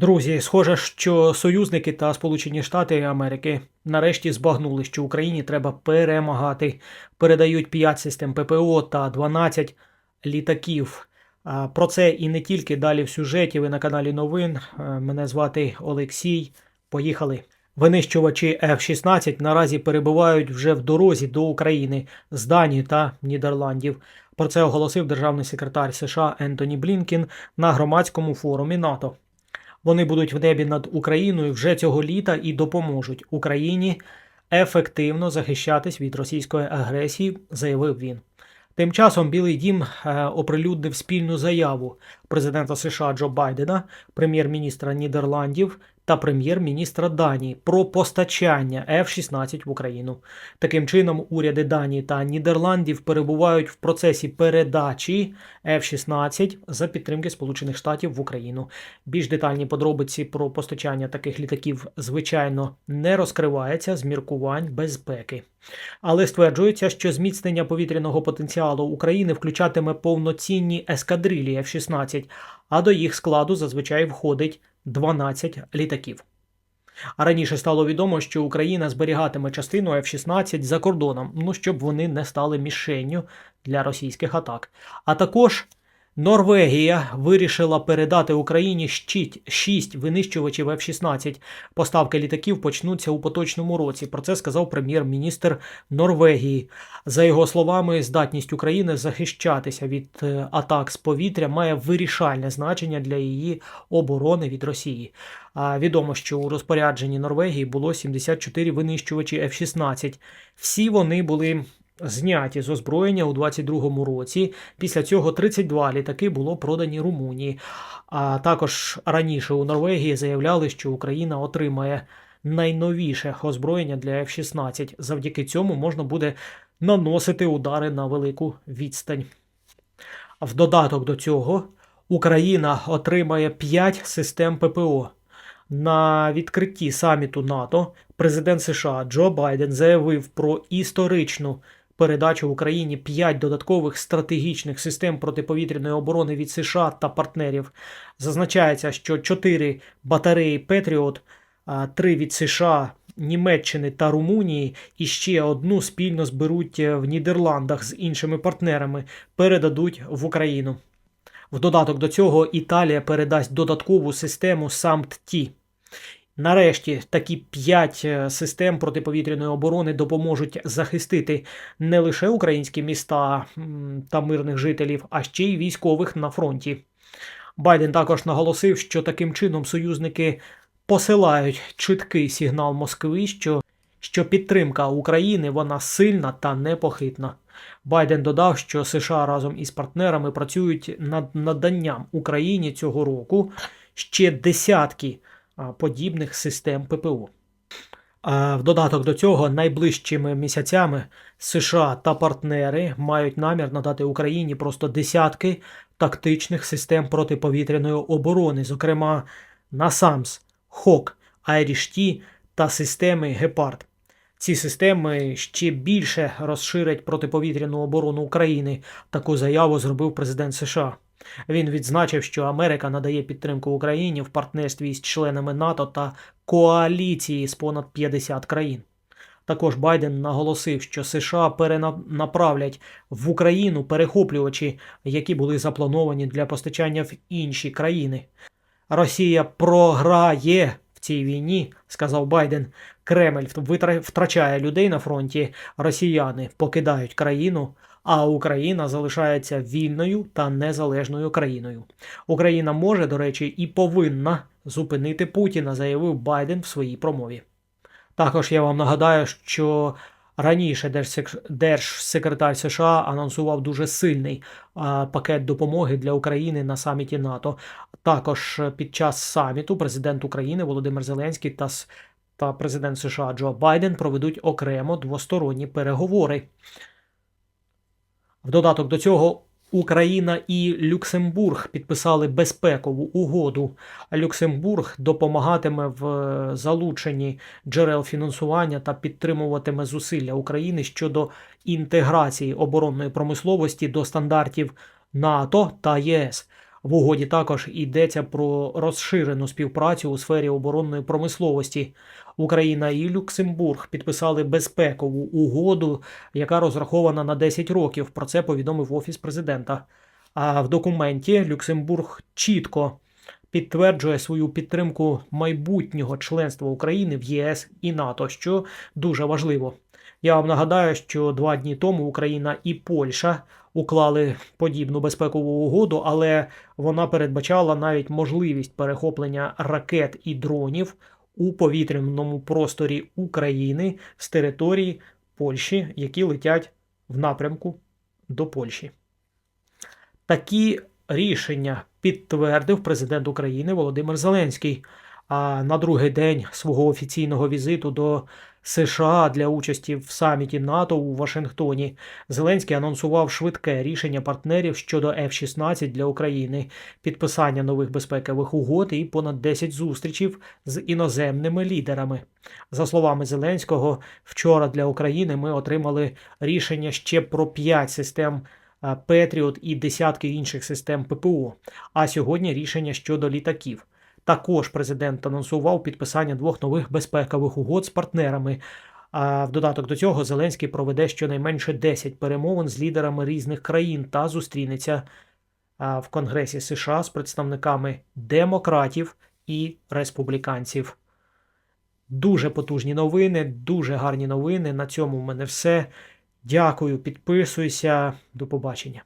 Друзі, схоже, що союзники та Сполучені Штати Америки нарешті збагнули, що Україні треба перемагати. Передають 5 систем ППО та 12 літаків. Про це і не тільки далі в сюжеті. Ви на каналі новин. Мене звати Олексій. Поїхали. Винищувачі F-16 наразі перебувають вже в дорозі до України з Данії та Нідерландів. Про це оголосив державний секретар США Ентоні Блінкін на громадському форумі НАТО. Вони будуть в небі над Україною вже цього літа і допоможуть Україні ефективно захищатись від російської агресії, заявив він. Тим часом Білий Дім е, оприлюднив спільну заяву президента США Джо Байдена, прем'єр-міністра Нідерландів та прем'єр-міністра Данії про постачання F-16 в Україну. Таким чином, уряди Данії та Нідерландів перебувають в процесі передачі F-16 за підтримки Сполучених Штатів в Україну. Більш детальні подробиці про постачання таких літаків, звичайно, не розкривається з міркувань безпеки. Але стверджується, що зміцнення повітряного потенціалу України включатиме повноцінні ескадрилі F-16, а до їх складу зазвичай входить 12 літаків. А раніше стало відомо, що Україна зберігатиме частину F-16 за кордоном, ну щоб вони не стали мішенню для російських атак. А також Норвегія вирішила передати Україні щить 6 винищувачів F-16. Поставки літаків почнуться у поточному році. Про це сказав прем'єр-міністр Норвегії. За його словами, здатність України захищатися від е, атак з повітря має вирішальне значення для її оборони від Росії. Відомо, що у розпорядженні Норвегії було 74 винищувачі F-16. Всі вони були зняті з озброєння у 22-му році. Після цього 32 літаки було продані Румунії. А також раніше у Норвегії заявляли, що Україна отримає найновіше озброєння для F-16. Завдяки цьому можна буде наносити удари на велику відстань. В додаток до цього Україна отримає 5 систем ППО. На відкритті саміту НАТО президент США Джо Байден заявив про історичну передачу Україні 5 додаткових стратегічних систем протиповітряної оборони від США та партнерів. Зазначається, що 4 батареї Петріот, 3 від США, Німеччини та Румунії і ще одну спільно зберуть в Нідерландах з іншими партнерами, передадуть в Україну. В додаток до цього Італія передасть додаткову систему SAMT-T. Нарешті такі п'ять е, систем протиповітряної оборони допоможуть захистити не лише українські міста та мирних жителів, а ще й військових на фронті. Байден також наголосив, що таким чином союзники посилають чіткий сигнал Москви, що, що підтримка України вона сильна та непохитна. Байден додав, що США разом із партнерами працюють над наданням Україні цього року ще десятки подібних систем ППО. В додаток до цього, найближчими місяцями США та партнери мають намір надати Україні просто десятки тактичних систем протиповітряної оборони, зокрема NASAMS, ХОК, Айріш-Ті та системи Гепард. Ці системи ще більше розширять протиповітряну оборону України. Таку заяву зробив президент США. Він відзначив, що Америка надає підтримку Україні в партнерстві з членами НАТО та коаліції з понад 50 країн. Також Байден наголосив, що США перенаправлять в Україну перехоплювачі, які були заплановані для постачання в інші країни. Росія програє цій війні, сказав Байден. Кремль втрачає людей на фронті, росіяни покидають країну, а Україна залишається вільною та незалежною країною. Україна може, до речі, і повинна зупинити Путіна, заявив Байден в своїй промові. Також я вам нагадаю, що раніше держсек- держсекретар США анонсував дуже сильний пакет допомоги для України на саміті НАТО. Також під час саміту президент України Володимир Зеленський та, та президент США Джо Байден проведуть окремо двосторонні переговори. В додаток до цього Україна і Люксембург підписали безпекову угоду. Люксембург допомагатиме в е, залученні джерел фінансування та підтримуватиме зусилля України щодо інтеграції оборонної промисловості до стандартів НАТО та ЄС. В угоді також йдеться про розширену співпрацю у сфері оборонної промисловості. Україна і Люксембург підписали безпекову угоду, яка розрахована на 10 років. Про це повідомив офіс президента. А в документі Люксембург чітко підтверджує свою підтримку майбутнього членства України в ЄС і НАТО, що дуже важливо. Я вам нагадаю, що два дні тому Україна і Польща уклали подібну безпекову угоду, але вона передбачала навіть можливість перехоплення ракет і дронів у повітряному просторі України з території Польщі, які летять в напрямку до Польщі. Такі рішення підтвердив президент України Володимир Зеленський. А на другий день свого офіційного візиту до США для участі в саміті НАТО у Вашингтоні Зеленський анонсував швидке рішення партнерів щодо F-16 для України, підписання нових безпекових угод і понад 10 зустрічів з іноземними лідерами. За словами Зеленського, вчора для України ми отримали рішення ще про 5 систем Петріот і десятки інших систем ППО. А сьогодні рішення щодо літаків. Також президент анонсував підписання двох нових безпекових угод з партнерами. А в додаток до цього Зеленський проведе щонайменше 10 перемовин з лідерами різних країн та зустрінеться в Конгресі США з представниками демократів і республіканців. Дуже потужні новини, дуже гарні новини. На цьому в мене все. Дякую, підписуйся. До побачення.